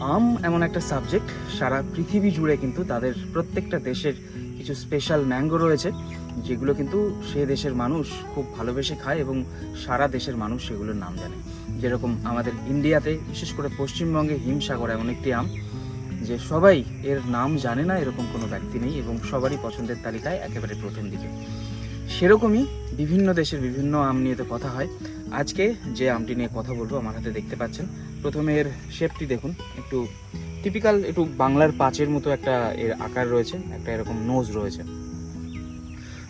আম এমন একটা সাবজেক্ট সারা পৃথিবী জুড়ে কিন্তু তাদের প্রত্যেকটা দেশের কিছু স্পেশাল ম্যাঙ্গো রয়েছে, যেগুলো কিন্তু সে দেশের মানুষ খুব ভালোবেসে খায় এবং সারা দেশের মানুষ সেগুলোর নাম জানে। যেরকম আমাদের ইন্ডিয়াতে বিশেষ করে পশ্চিমবঙ্গে হিমসাগর এমন একটি আম, যে সবাই এর নাম জানে না, এরকম কোনো ব্যক্তি নেই এবং সবারই পছন্দের তালিকায় একেবারে প্রথম দিকে। সেরকমই বিভিন্ন দেশের বিভিন্ন আম নিয়ে তো কথা হয়। আজকে যে আমটি নিয়ে কথা বলব, আমার হাতে দেখতে পাচ্ছেন। প্রথমে এর শেপটি দেখুন। একটু টিপিক্যাল একটু বাংলার পাঁচের মতো একটা এর আকার রয়েছে, একটা এরকম নোজ রয়েছে।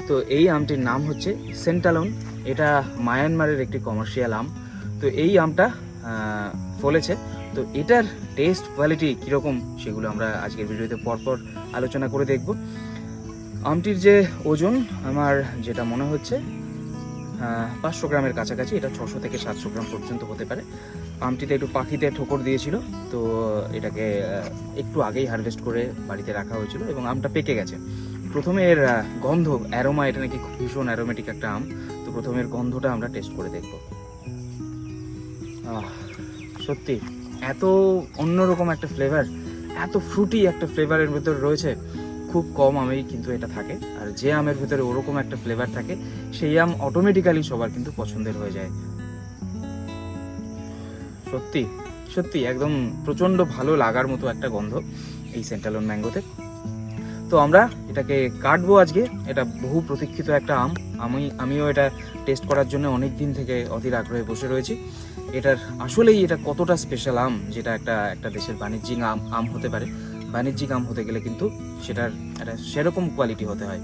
তো এই আমটির নাম হচ্ছে সেন্টালন এটা মায়ানমারের একটি কমার্শিয়াল আম। তো এই আমটা ফলেছে। তো এটার টেস্ট কোয়ালিটি কীরকম, সেগুলো আমরা আজকের ভিডিওতে পরপর আলোচনা করে দেখব। আমটির যে ওজন, আমার যেটা মনে হচ্ছে পাঁচশো গ্রামের কাছাকাছি, এটা ছশো থেকে সাতশো গ্রাম পর্যন্ত হতে পারে। আমটিতে একটু পাখিতে ঠোকর দিয়েছিল, তো এটাকে একটু আগেই হারভেস্ট করে বাড়িতে রাখা হয়েছিল এবং আমটা পেকে গেছে। প্রথমে এর গন্ধ অ্যারোমা এটা নাকি খুব ভীষণ অ্যারোমেটিক একটা আম, তো প্রথমে এর গন্ধটা আমরা টেস্ট করে দেখব। সত্যি, এত অন্যরকম একটা ফ্লেভার এত ফ্রুটি একটা ফ্লেভারের ভেতর রয়েছে। খুব কম আমেই কিন্তু এটা থাকে। আর যে আমের ভেতরে ওরকম একটা ফ্লেভার থাকে, সেই আম অটোমেটিক্যালি সবার কিন্তু পছন্দের হয়ে যায়। সত্যি সত্যি, একদম প্রচণ্ড ভালো লাগার মতো একটা গন্ধ এই সেন্টালন ম্যাঙ্গোতে তো। আমরা এটাকে কাটবো আজকে। এটা বহু প্রতীক্ষিত একটা আম। আমি, আমিও এটা টেস্ট করার জন্য অনেক দিন থেকে অধীর আগ্রহে বসে রয়েছি। এটার আসলেই এটা কতটা স্পেশাল আম, যেটা একটা একটা দেশের বাণিজ্যিক আম আম হতে পারে। বাণিজ্যিক আম হতে গেলে কিন্তু সেটার একটা সেরকম কোয়ালিটি হতে হয়।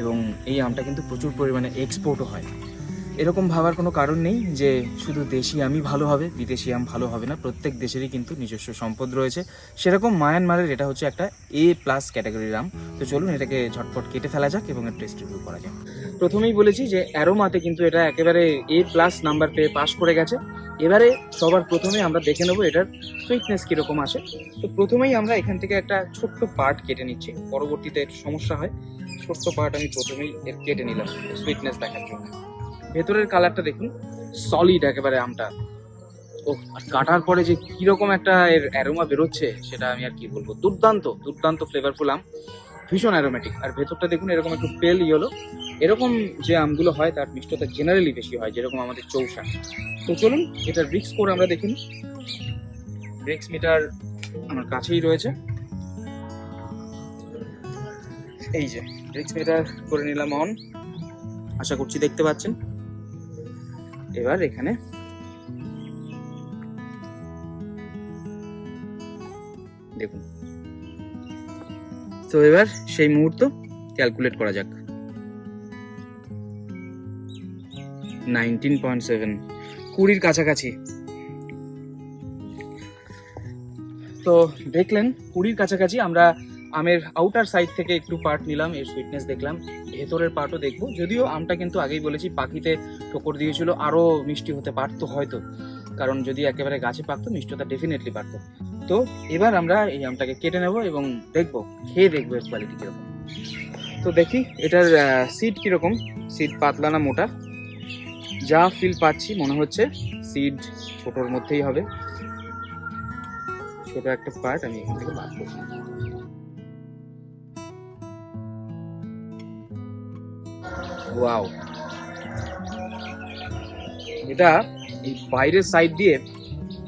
এবং এই আমটা কিন্তু প্রচুর পরিমাণে এক্সপোর্টও হয়। এরকম ভাবার কোনো কারণ নেই যে শুধু দেশি আমই ভালো হবে, বিদেশি আম ভালো হবে না, প্রত্যেক দেশেরই কিন্তু নিজস্ব সম্পদ রয়েছে। সেরকম মায়ানমারের এটা হচ্ছে একটা এ প্লাস ক্যাটাগরির আম। তো চলুন এটাকে ঝটপট কেটে ফেলা যাক এবং রিভিউ করা যাক। প্রথমেই বলেছি যে অ্যারোমাতে কিন্তু এটা একেবারে এ প্লাস নাম্বার পেয়ে পাস করে গেছে। এবারে সবার প্রথমে আমরা দেখে নেব এটার সুইটনেস কীরকম আসে তো প্রথমেই আমরা এখান থেকে একটা ছোট্ট পার্ট কেটে নিচ্ছি। পরবর্তীতে সমস্যা হয়। ছোট্ট পার্ট আমি প্রথমেই এর কেটে নিলাম সুইটনেস দেখার জন্য। ভেতরের কালারটা দেখুন সলিড একেবারে আমটা। ও আর কাটার পরে যে কীরকম একটা এর অ্যারোমা বেরোচ্ছে, সেটা আমি আর কি বলব? দুর্দান্ত দুর্দান্ত ফ্লেভারফুল আম। ভীষণ অ্যারোমেটিক আর ভেতরটা দেখুন, এরকম একটু পেল ইয়েলো এরকম যে আমগুলো হয় তার মিষ্টতা জেনারেলি বেশি হয়, যেরকম আমাদের চৌষা। তো চলুন, এটার ব্রিক্স স্কোর আমরা দেখে নিই। ব্রিক্স মিটার আমার কাছেই রয়েছে। এই যে ব্রিক্স মিটার করে নিলাম অন আশা করছি দেখতে পাচ্ছেন। এবার এখানে দেখুন। তো এবার সেই মুহূর্ত ক্যালকুলেট করা যাক। Nineteen point seven. কুড়ির কাছাকাছি। তো দেখলেন, কুড়ির কাছাকাছি আমরা আমের আউটার সাইড থেকে একটু পার্ট নিলাম, এর সুইটনেস দেখলাম। ভেতরের পার্টও দেখব। যদিও আমটা কিন্তু আগেই বলেছি, পাখিতে ঠোকর দিয়েছিল আরও মিষ্টি হতে পারতো হয়তো। কারণ যদি একেবারে গাছে পাকতো, মিষ্টতা ডেফিনেটলি পারতো তো এবার আমরা এই আমটাকে কেটে নেব এবং দেখব, খেয়ে দেখব এর কোয়ালিটি কীরকম। তো দেখি, এটার সিড কীরকম? সিড পাতলা না মোটা? যা ফিল পাচ্ছি মনে হচ্ছে সিড ছোটোর মধ্যেই হবে। ছোটো একটা পার্ট আমি এখান থেকে বাদ করছি। ওয়াও এটা এই বাইরের সাইড দিয়ে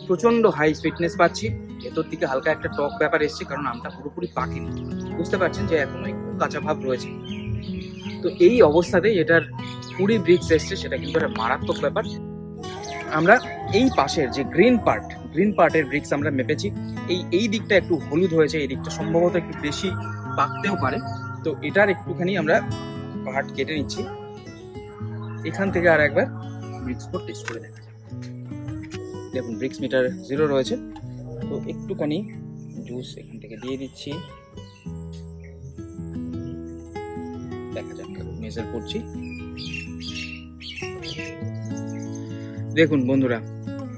প্রচণ্ড হাই সুইটনেস পাচ্ছি। ভেতর দিকে হালকা একটা টক ব্যাপার এসছে, কারণ আমটা পুরোপুরি পাকেনি। বুঝতে পারছেন যে এখনও একটু কাঁচা ভাব রয়েছে। তো এই অবস্থাতেই এটার কুড়ি ব্রিক্স এসছে, সেটা কিন্তু একটা মারাত্মক ব্যাপার। আমরা এই পাশের যে গ্রিন পার্ট গ্রিন পার্টের ব্রিক্স আমরা মেপেছি, এই এই দিকটা একটু হলুদ হয়েছে, এই দিকটা সম্ভবত একটু বেশি পাকতেও পারে। তো এটার একটুখানি আমরা পার্ট কেটে নিচ্ছি। এখান থেকে আর একবার ব্রিক্স ফোর টেস্ট করে দেখা। দেখুন ব্রিক্স মিটার জিরো রয়েছে। তো একটুখানি জুস এখান থেকে দিয়ে দিচ্ছি। দেখা যাক মেজার করছি। দেখুন বন্ধুরা,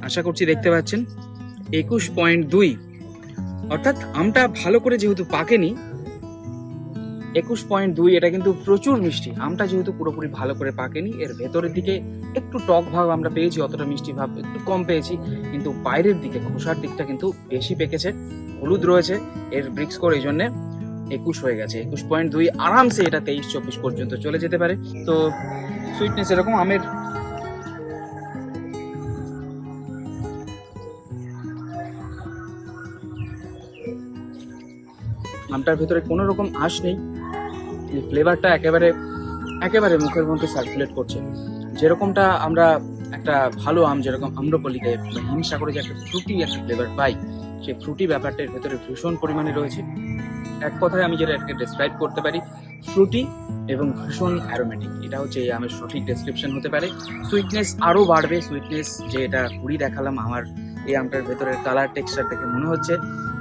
আশা করছি দেখতে পাচ্ছেন। একুশ পয়েন্ট দুই, অর্থাৎ আমটা ভালো করে যেহেতু পাকেনি, একুশ পয়েন্ট দুই, এটা কিন্তু প্রচুর মিষ্টি। আমটা যেহেতু পুরোপুরি ভালো করে পাকেনি, এর ভেতরের দিকে একটু টক ভাব আমরা পেয়েছি, অতটা মিষ্টি ভাব একটু কম পেয়েছি, কিন্তু বাইরের দিকে, খোসার দিকটা কিন্তু বেশি পেকেছে, হলুদ রয়েছে, এর ব্রিক্স স্কোর এই জন্যে একুশ হয়ে গেছে। একুশ পয়েন্ট দুই, আরামসে এটা তেইশ, চব্বিশ পর্যন্ত চলে যেতে পারে। তো সুইটনেস এরকম, আমের আমটার ভেতরে কোনো রকম আঁশ নেই। এই ফ্লেভারটা একেবারে একেবারে মুখের মধ্যে সার্কুলেট করছে। যেরকমটা আমরা একটা ভালো আম, যেরকম আম্রপলিতে বা হিমসাগরে যে একটা ফ্রুটি একটা ফ্লেভার পাই, সেই ফ্রুটি ব্যাপারটার ভেতরে ভীষণ পরিমাণে রয়েছে। এক কথায় আমি যেটা এটাকে ডেসক্রাইব করতে পারি ফ্রুটি এবং ভীষণ অ্যারোমেটিক এটা হচ্ছে এই আমের সঠিক ডেসক্রিপশন হতে পারে। সুইটনেস আরও বাড়বে। সুইটনেস যে এটা কুড়ি দেখালাম, আমার এই আমটার ভেতরের কালার টেক্সচার দেখে মনে হচ্ছে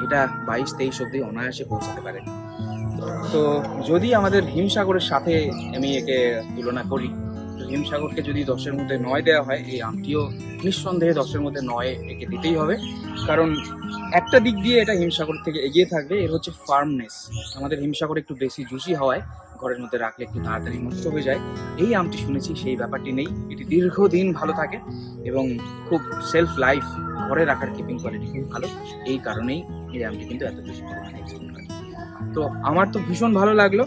এটা বাইশ তেইশ অব্দি অনায়াসে পৌঁছাতে পারে তো যদি আমাদের হিমসাগরের সাথে আমি একে তুলনা করি, তো হিমসাগরকে যদি দশের মধ্যে নয় দেওয়া হয়, এই আমটিও নিঃসন্দেহে দশের মধ্যে নয় একে দিতেই হবে। কারণ একটা দিক দিয়ে এটা হিমসাগর থেকে এগিয়ে থাকবে, এর হচ্ছে ফার্মনেস আমাদের হিমসাগর একটু বেশি জুসি হওয়ায় ঘরের মধ্যে রাখলে একটু তাড়াতাড়ি নষ্ট হয়ে যায়। এই আমটি শুনেছি, সেই ব্যাপারটি নেই। এটি দীর্ঘদিন ভালো থাকে এবং খুব সেলফ লাইফ ঘরে রাখার কিপিং কোয়ালিটি খুব ভালো। এই কারণেই এই আমটি কিন্তু এত বেশি পরিমাণে তো আমার তো ভীষণ ভালো লাগল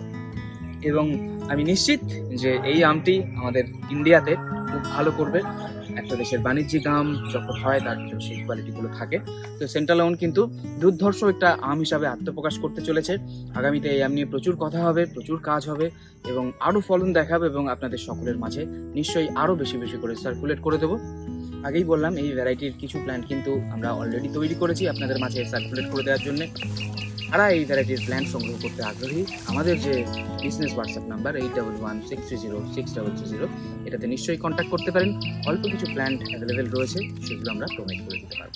এবং আমি নিশ্চিত যে এই আমটি আমাদের ইন্ডিয়াতে খুব ভালো করবে। একটা দেশের বাণিজ্যিক আম যখন হয় তার ভিতরে সেই কোয়ালিটিগুলো থাকে। তো সেন্ট্রাল কিন্তু দুর্ধর্ষ একটা আম হিসাবে আত্মপ্রকাশ করতে চলেছে। আগামীতে এই আম নিয়ে প্রচুর কথা হবে, প্রচুর কাজ হবে এবং আরও ফলন দেখাবে এবং আপনাদের সকলের মাঝে নিশ্চয়ই আরও বেশি বেশি করে সার্কুলেট করে দেবো। আগেই বললাম, এই ভ্যারাইটির কিছু প্ল্যান্ট কিন্তু আমরা অলরেডি তৈরি করেছি আপনাদের মাঝে সার্কুলেট করে দেওয়ার জন্য। যারা এই ভ্যারাইটির প্ল্যান সংগ্রহ করতে আগ্রহী। আমাদের যে business WhatsApp number eight double one six three zero six double three zero এটাতে নিশ্চয়ই কন্ট্যাক্ট করতে পারেন। অল্প কিছু প্ল্যান্ট অ্যাভেলেবেল রয়েছে, সেগুলো আমরা প্রোভাইড করে দিতে পারব।